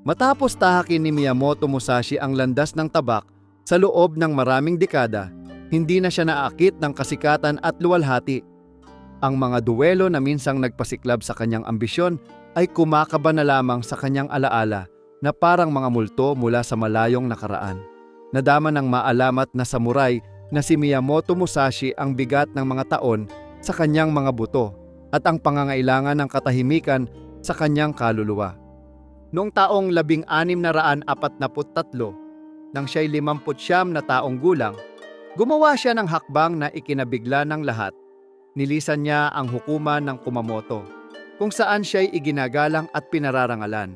Matapos tahakin ni Miyamoto Musashi ang landas ng tabak sa loob ng maraming dekada, hindi na siya naakit ng kasikatan at luwalhati. Ang mga duwelo na minsang nagpasiklab sa kanyang ambisyon ay kumakaba na lamang sa kanyang alaala na parang mga multo mula sa malayong nakaraan. Nadama ng maalamat na samurai na si Miyamoto Musashi ang bigat ng mga taon sa kanyang mga buto at ang pangangailangan ng katahimikan sa kanyang kaluluwa. Noong taong 1643, nang siya'y 59 na taong gulang, gumawa siya ng hakbang na ikinabigla ng lahat. Nilisan niya ang hukuman ng Kumamoto, kung saan siya'y iginagalang at pinararangalan,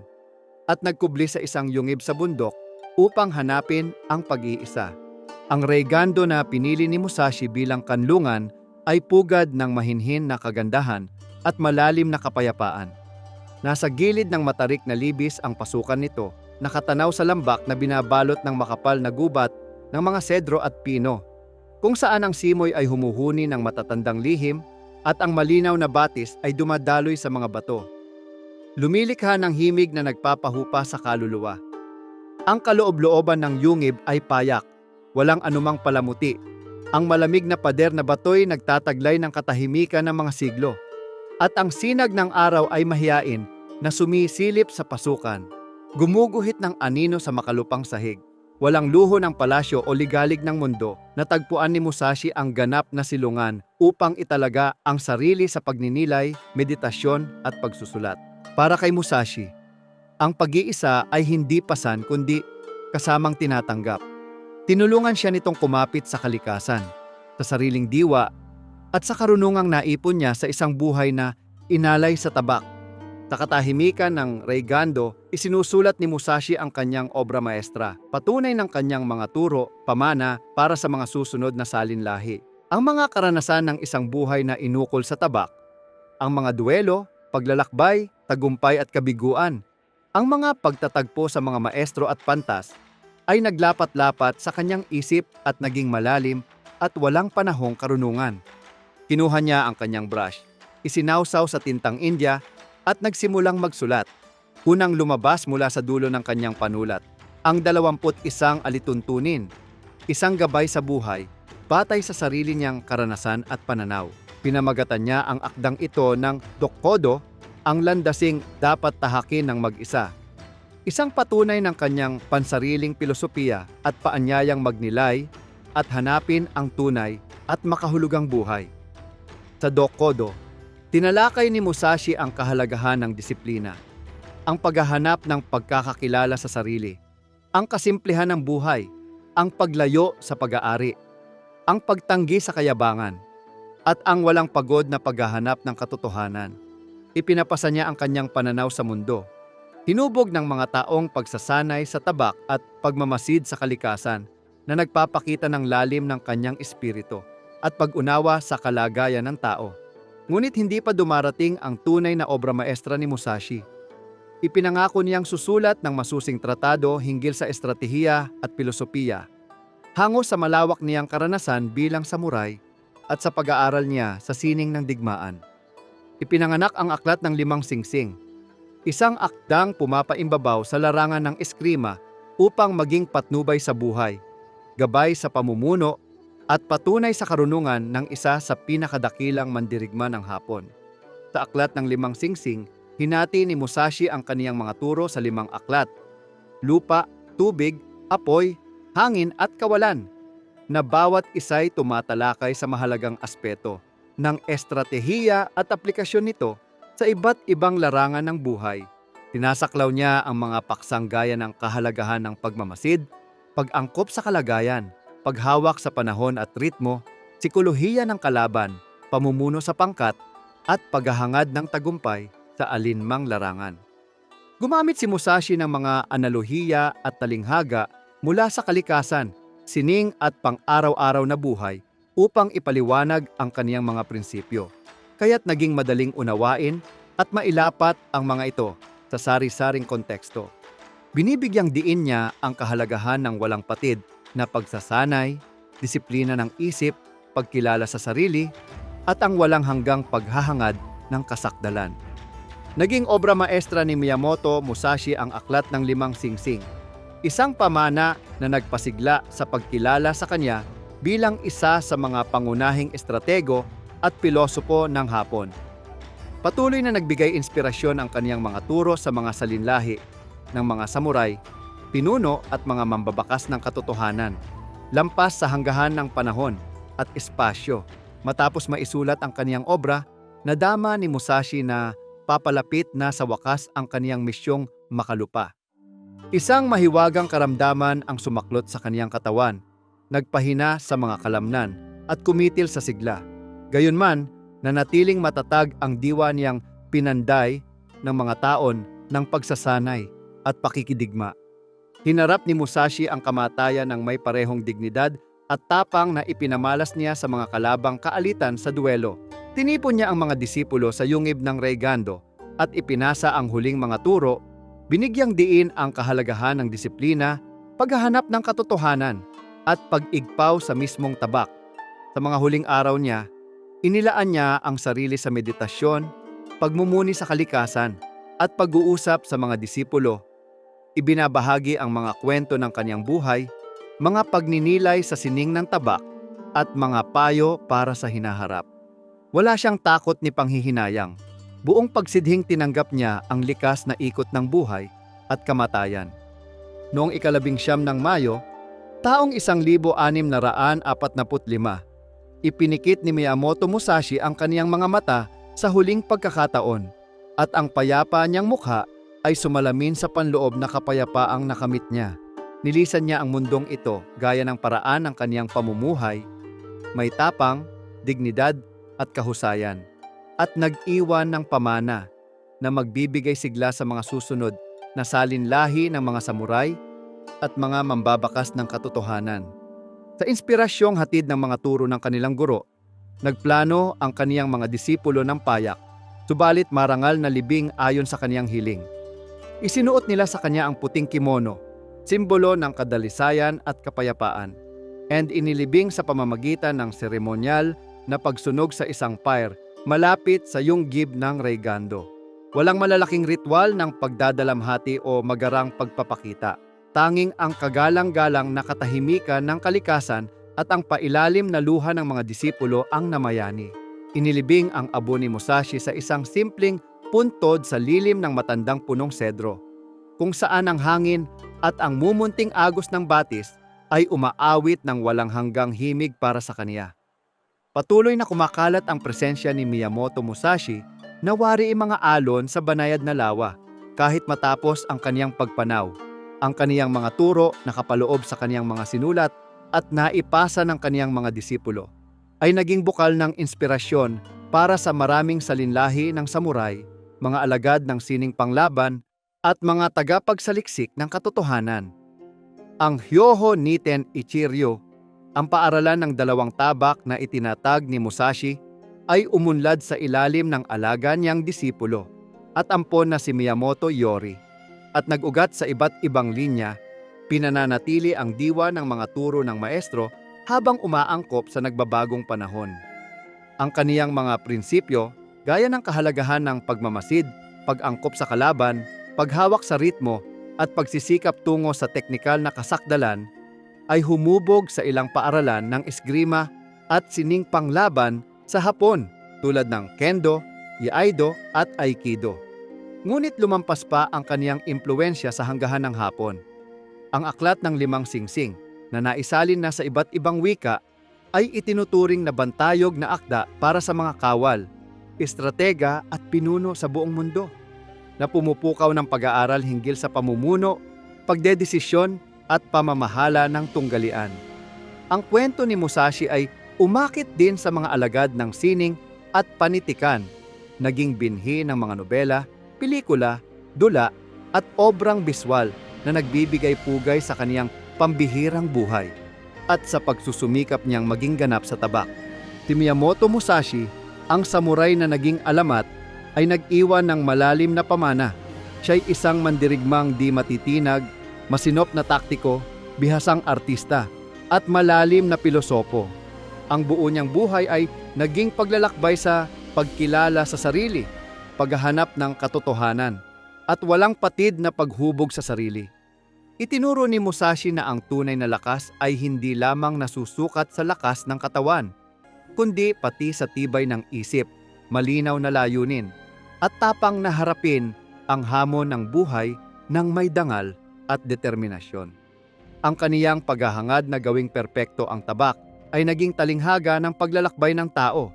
at nagkubli sa isang yungib sa bundok upang hanapin ang pag-iisa. Ang Reigando na pinili ni Musashi bilang kanlungan ay pugad ng mahinhin na kagandahan at malalim na kapayapaan. Nasa gilid ng matarik na libis ang pasukan nito, nakatanaw sa lambak na binabalot ng makapal na gubat ng mga sedro at pino, kung saan ang simoy ay humuhuni ng matatandang lihim at ang malinaw na batis ay dumadaloy sa mga bato. Lumilikha ng himig na nagpapahupa sa kaluluwa. Ang kaloob-looban ng yungib ay payak, walang anumang palamuti. Ang malamig na pader na batoy nagtataglay ng katahimikan ng mga siglo. At ang sinag ng araw ay mahiyain na sumisilip sa pasukan. Gumuguhit ng anino sa makalupang sahig. Walang luho ng palasyo o ligalig ng mundo, natagpuan ni Musashi ang ganap na silungan upang italaga ang sarili sa pagninilay, meditasyon at pagsusulat. Para kay Musashi, ang pag-iisa ay hindi pasan kundi kasamang tinatanggap. Tinulungan siya nitong kumapit sa kalikasan, sa sariling diwa, at sa karunungang naipon niya sa isang buhay na inalay sa tabak. Sa katahimikan ng Reigando, isinusulat ni Musashi ang kanyang obra maestra, patunay ng kanyang mga turo, pamana para sa mga susunod na salinlahi. Ang mga karanasan ng isang buhay na inukol sa tabak, ang mga duelo, paglalakbay, tagumpay at kabiguan, ang mga pagtatagpo sa mga maestro at pantas ay naglapat-lapat sa kanyang isip at naging malalim at walang panahong karunungan. Kinuha niya ang kanyang brush, isinawsaw sa tintang India at nagsimulang magsulat. Unang lumabas mula sa dulo ng kanyang panulat, ang 21 alituntunin, isang gabay sa buhay, batay sa sarili niyang karanasan at pananaw. Pinamagatan niya ang akdang ito ng Dokkodo, ang landasing dapat tahakin ng mag-isa. Isang patunay ng kanyang pansariling filosofiya at paanyayang magnilay at hanapin ang tunay at makahulugang buhay. Sa Dokkodo, tinalakay ni Musashi ang kahalagahan ng disiplina, ang paghahanap ng pagkakakilala sa sarili, ang kasimplihan ng buhay, ang paglayo sa pag-aari, ang pagtanggi sa kayabangan, at ang walang pagod na paghahanap ng katotohanan. Ipinapasa niya ang kanyang pananaw sa mundo. Tinubog ng mga taong pagsasanay sa tabak at pagmamasid sa kalikasan na nagpapakita ng lalim ng kanyang espiritu at pag-unawa sa kalagayan ng tao. Ngunit hindi pa dumarating ang tunay na obra maestra ni Musashi. Ipinangako niyang susulat ng masusing tratado hinggil sa estratehiya at filosofiya. Hango sa malawak niyang karanasan bilang samurai at sa pag-aaral niya sa sining ng digmaan. Ipinanganak ang aklat ng limang singsing, isang akdang pumapaimbabaw sa larangan ng eskrima upang maging patnubay sa buhay, gabay sa pamumuno at patunay sa karunungan ng isa sa pinakadakilang mandirigma ng Hapon. Sa aklat ng limang singsing, hinati ni Musashi ang kaniyang mga turo sa limang aklat, lupa, tubig, apoy, hangin at kawalan, na bawat isa'y tumatalakay sa mahalagang aspeto ng estratehiya at aplikasyon nito sa iba't ibang larangan ng buhay. Tinasaklaw niya ang mga paksang gaya ng kahalagahan ng pagmamasid, pag-angkop sa kalagayan, paghawak sa panahon at ritmo, sikolohiya ng kalaban, pamumuno sa pangkat, at paghahangad ng tagumpay sa alinmang larangan. Gumamit si Musashi ng mga analohiya at talinghaga mula sa kalikasan, sining at pang-araw-araw na buhay upang ipaliwanag ang kaniyang mga prinsipyo. Kaya't naging madaling unawain at mailapat ang mga ito sa sari-saring konteksto. Binibigyang diin niya ang kahalagahan ng walang patid na pagsasanay, disiplina ng isip, pagkilala sa sarili, at ang walang hanggang paghahangad ng kasakdalan. Naging obra maestra ni Miyamoto Musashi ang Aklat ng Limang Singsing. Isang pamana na nagpasigla sa pagkilala sa kanya bilang isa sa mga pangunahing estratego at pilosopo ng Hapon. Patuloy na nagbigay inspirasyon ang kaniyang mga turo sa mga salinlahi ng mga samurai, pinuno at mga mambabakas ng katotohanan, lampas sa hanggahan ng panahon at espasyo. Matapos maisulat ang kaniyang obra, nadama ni Musashi na papalapit na sa wakas ang kaniyang misyong makalupa. Isang mahiwagang karamdaman ang sumaklot sa kaniyang katawan, nagpahina sa mga kalamnan at kumitil sa sigla. Gayunman, nanatiling matatag ang diwa niyang pinanday ng mga taon ng pagsasanay at pakikidigma. Hinarap ni Musashi ang kamatayan ng may parehong dignidad at tapang na ipinamalas niya sa mga kalabang kaalitan sa duelo. Tinipon niya ang mga disipulo sa yungib ng Rey Gando at ipinasa ang huling mga turo, binigyang diin ang kahalagahan ng disiplina, paghahanap ng katotohanan, at pag-igpaw sa mismong tabak. Sa mga huling araw niya, inilaan niya ang sarili sa meditasyon, pagmumuni sa kalikasan, at pag-uusap sa mga disipulo. Ibinabahagi ang mga kwento ng kanyang buhay, mga pagninilay sa sining ng tabak, at mga payo para sa hinaharap. Wala siyang takot ni panghihinayang. Buong pagsidhing tinanggap niya ang likas na ikot ng buhay at kamatayan. Noong ikalabing siyam ng Mayo, taong isang libo anim na raan apat naput lima, ipinikit ni Miyamoto Musashi ang kaniyang mga mata sa huling pagkakataon at ang payapa niyang mukha ay sumalamin sa panloob na kapayapaang nakamit niya. Nilisan niya ang mundong ito gaya ng paraan ng kaniyang pamumuhay, may tapang, dignidad at kahusayan, at nag-iwan ng pamana na magbibigay sigla sa mga susunod na salinlahi ng mga samurai at mga mambabakas ng katotohanan. Sa inspirasyong hatid ng mga turo ng kanilang guro, nagplano ang kaniyang mga disipulo ng payak, subalit marangal na libing ayon sa kaniyang hiling. Isinuot nila sa kanya ang puting kimono, simbolo ng kadalisayan at kapayapaan, and inilibing sa pamamagitan ng seremonyal na pagsunog sa isang pyre malapit sa yunggib ng Reygando. Walang malalaking ritual ng pagdadalamhati o magarang pagpapakita. Tanging ang kagalang-galang na katahimikan ng kalikasan at ang pailalim na luha ng mga disipulo ang namayani. Inilibing ang abo ni Musashi sa isang simpleng puntod sa lilim ng matandang punong sedro, kung saan ang hangin at ang mumunting agos ng batis ay umaawit ng walang hanggang himig para sa kaniya. Patuloy na kumakalat ang presensya ni Miyamoto Musashi na wari mga alon sa banayad na lawa kahit matapos ang kaniyang pagpanaw. Ang kaniyang mga turo nakapaloob sa kaniyang mga sinulat at naipasa ng kaniyang mga disipulo ay naging bukal ng inspirasyon para sa maraming salinlahi ng samurai, mga alagad ng sining panglaban at mga tagapagsaliksik ng katotohanan. Ang Hyoho Niten Ichiryo ang paaralan ng dalawang tabak na itinatag ni Musashi ay umunlad sa ilalim ng alaga niyang disipulo at ampon na si Miyamoto Yori at nag-ugat sa iba't ibang linya, pinananatili ang diwa ng mga turo ng maestro habang umaangkop sa nagbabagong panahon. Ang kaniyang mga prinsipyo, gaya ng kahalagahan ng pagmamasid, pag-angkop sa kalaban, paghawak sa ritmo, at pagsisikap tungo sa teknikal na kasakdalan ay humubog sa ilang paaralan ng esgrima at sining panglaban sa Hapon tulad ng Kendo, Iaido at Aikido. Ngunit lumampas pa ang kaniyang impluensya sa hanggahan ng Hapon. Ang aklat ng limang singsing na naisalin na sa iba't ibang wika ay itinuturing na bantayog na akda para sa mga kawal, estratega at pinuno sa buong mundo na pumupukaw ng pag-aaral hinggil sa pamumuno, pagdedesisyon at pamamahala ng tunggalian. Ang kwento ni Musashi ay umakit din sa mga alagad ng sining at panitikan, naging binhi ng mga nobela, pelikula, dula at obrang biswal na nagbibigay pugay sa kaniyang pambihirang buhay at sa pagsusumikap niyang maging ganap sa tabak. Si Miyamoto Musashi, ang samurai na naging alamat, ay nag-iwan ng malalim na pamana. Siya'y isang mandirigmang di matitinag masinop na taktiko, bihasang artista, at malalim na pilosopo. Ang buo niyang buhay ay naging paglalakbay sa pagkilala sa sarili, paghahanap ng katotohanan, at walang patid na paghubog sa sarili. Itinuro ni Musashi na ang tunay na lakas ay hindi lamang nasusukat sa lakas ng katawan, kundi pati sa tibay ng isip, malinaw na layunin, at tapang na harapin ang hamon ng buhay ng may dangal at determinasyon. Ang kaniyang paghahangad na gawing perpekto ang tabak ay naging talinghaga ng paglalakbay ng tao,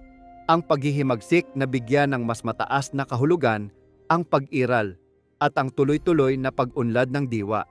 ang paghihimagsik na bigyan ng mas mataas na kahulugan ang pag-iral at ang tuloy-tuloy na pag-unlad ng diwa.